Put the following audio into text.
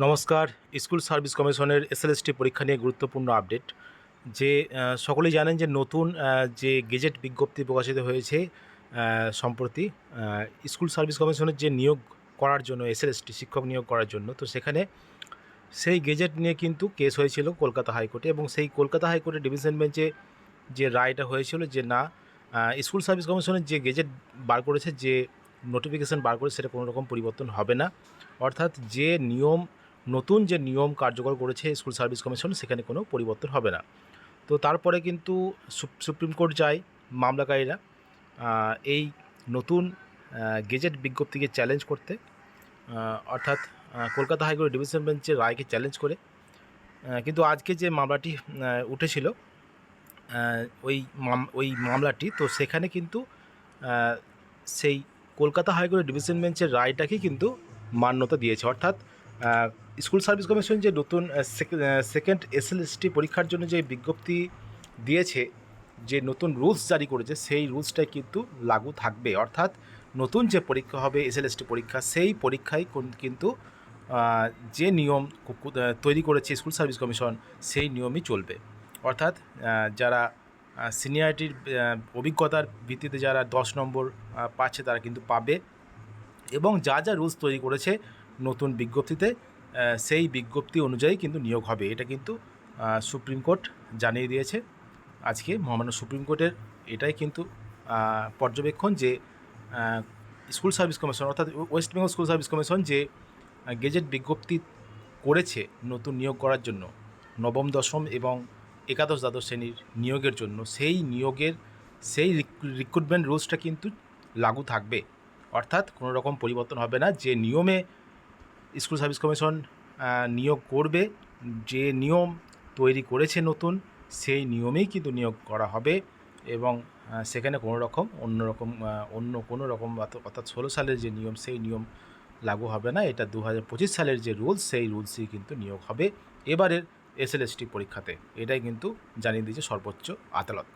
নমস্কার। School service কমিশনের SLST পরীক্ষা নিয়ে গুরুত্বপূর্ণ আপডেট। যে সকলেই জানেন যে নতুন যে গেজেট বিজ্ঞপ্তি প্রকাশিত হয়েছে সম্প্রতি স্কুল সার্ভিস কমিশনের যে নিয়োগ করার জন্য, এসএলএসটি, শিক্ষক নিয়োগ করার জন্য, তো সেখানে সেই গেজেট নিয়ে কিন্তু কেস হয়েছিল কলকাতা হাইকোর্টে এবং সেই কলকাতা হাইকোর্টের ডিভিশন বেঞ্চে যে রায়টা হয়েছিল যে না স্কুল সার্ভিস কমিশনের যে গেজেট বার করেছে, যে নোটিফিকেশন বার করেছে, সেটা কোনো রকম পরিবর্তন হবে না। অর্থাৎ যে নিয়ম নতুন যে নিয়ম কার্যকর করেছে স্কুল সার্ভিস কমিশন, সেখানে কোনো পরিবর্তন হবে না। তো তারপরে কিন্তু সুপ্রিম কোর্ট যায় মামলাকারীরা এই নতুন গেজেট বিজ্ঞপ্তিকে চ্যালেঞ্জ করতে অর্থাৎ কলকাতা হাইকোর্ট ডিভিশন বেঞ্চের রায়কে চ্যালেঞ্জ করে কিন্তু আজকে যে মামলাটি উঠেছিল ওই ওই মামলাটি, তো সেখানে কিন্তু সেই কলকাতা হাইকোর্টের ডিভিশন বেঞ্চের রায়টাকে কিন্তু মান্যতা দিয়েছে। অর্থাৎ স্কুল সার্ভিস কমিশন যে নতুন সেকেন্ড এসএলএসটি পরীক্ষার জন্য যে বিজ্ঞপ্তি দিয়েছে, যে নতুন রুলস জারি করেছে, সেই রুলসটাই কিন্তু লাগু থাকবে। অর্থাৎ নতুন যে পরীক্ষা হবে এসএলএসটি পরীক্ষা, সেই পরীক্ষায় কিন্তু যে নিয়ম তৈরি করেছে স্কুল সার্ভিস কমিশন, সেই নিয়মই চলবে। অর্থাৎ যারা সিনিয়রিটির অভিজ্ঞতার ভিত্তিতে যারা দশ নম্বর পাচ্ছে, তারা কিন্তু পাবে। এবং যা যা রুলস তৈরি করেছে নতুন বিজ্ঞপ্তিতে সেই বিজ্ঞপ্তি অনুযায়ী কিন্তু নিয়োগ হবে। এটা কিন্তু সুপ্রিম কোর্ট জানিয়ে দিয়েছে। আজকে মহামান্য সুপ্রিম কোর্টের এটাই কিন্তু পর্যবেক্ষণ যে স্কুল সার্ভিস কমিশন অর্থাৎ West Bengal school service commission যে গেজেট বিজ্ঞপ্তি করেছে নতুন নিয়োগ করার জন্য, নবম, দশম এবং একাদশ দ্বাদশ শ্রেণির নিয়োগের জন্য, সেই নিয়োগের, সেই রিক্রুটমেন্ট রুলসটা কিন্তু লাগু থাকবে। অর্থাৎ কোনো রকম পরিবর্তন হবে না। যে নিয়মে স্কুল সার্ভিস কমিশন নিয়োগ করবে। যে নিয়ম তৈরি করেছে নতুন, সেই নিয়মেই কিন্তু নিয়োগ করা হবে এবং সেখানে কোনো রকম অন্য রকম অন্য কোনো রকম অর্থাৎ ষোলো সালের যে নিয়ম, সেই নিয়ম লাগু হবে না। এটা দু হাজার পঁচিশ সালের যে রুলস, সেই রুলসই কিন্তু নিয়োগ হবে। এবারের এসএলএসটি পরীক্ষাতে। এটাই কিন্তু জানিয়ে দিয়েছে সর্বোচ্চ আদালত।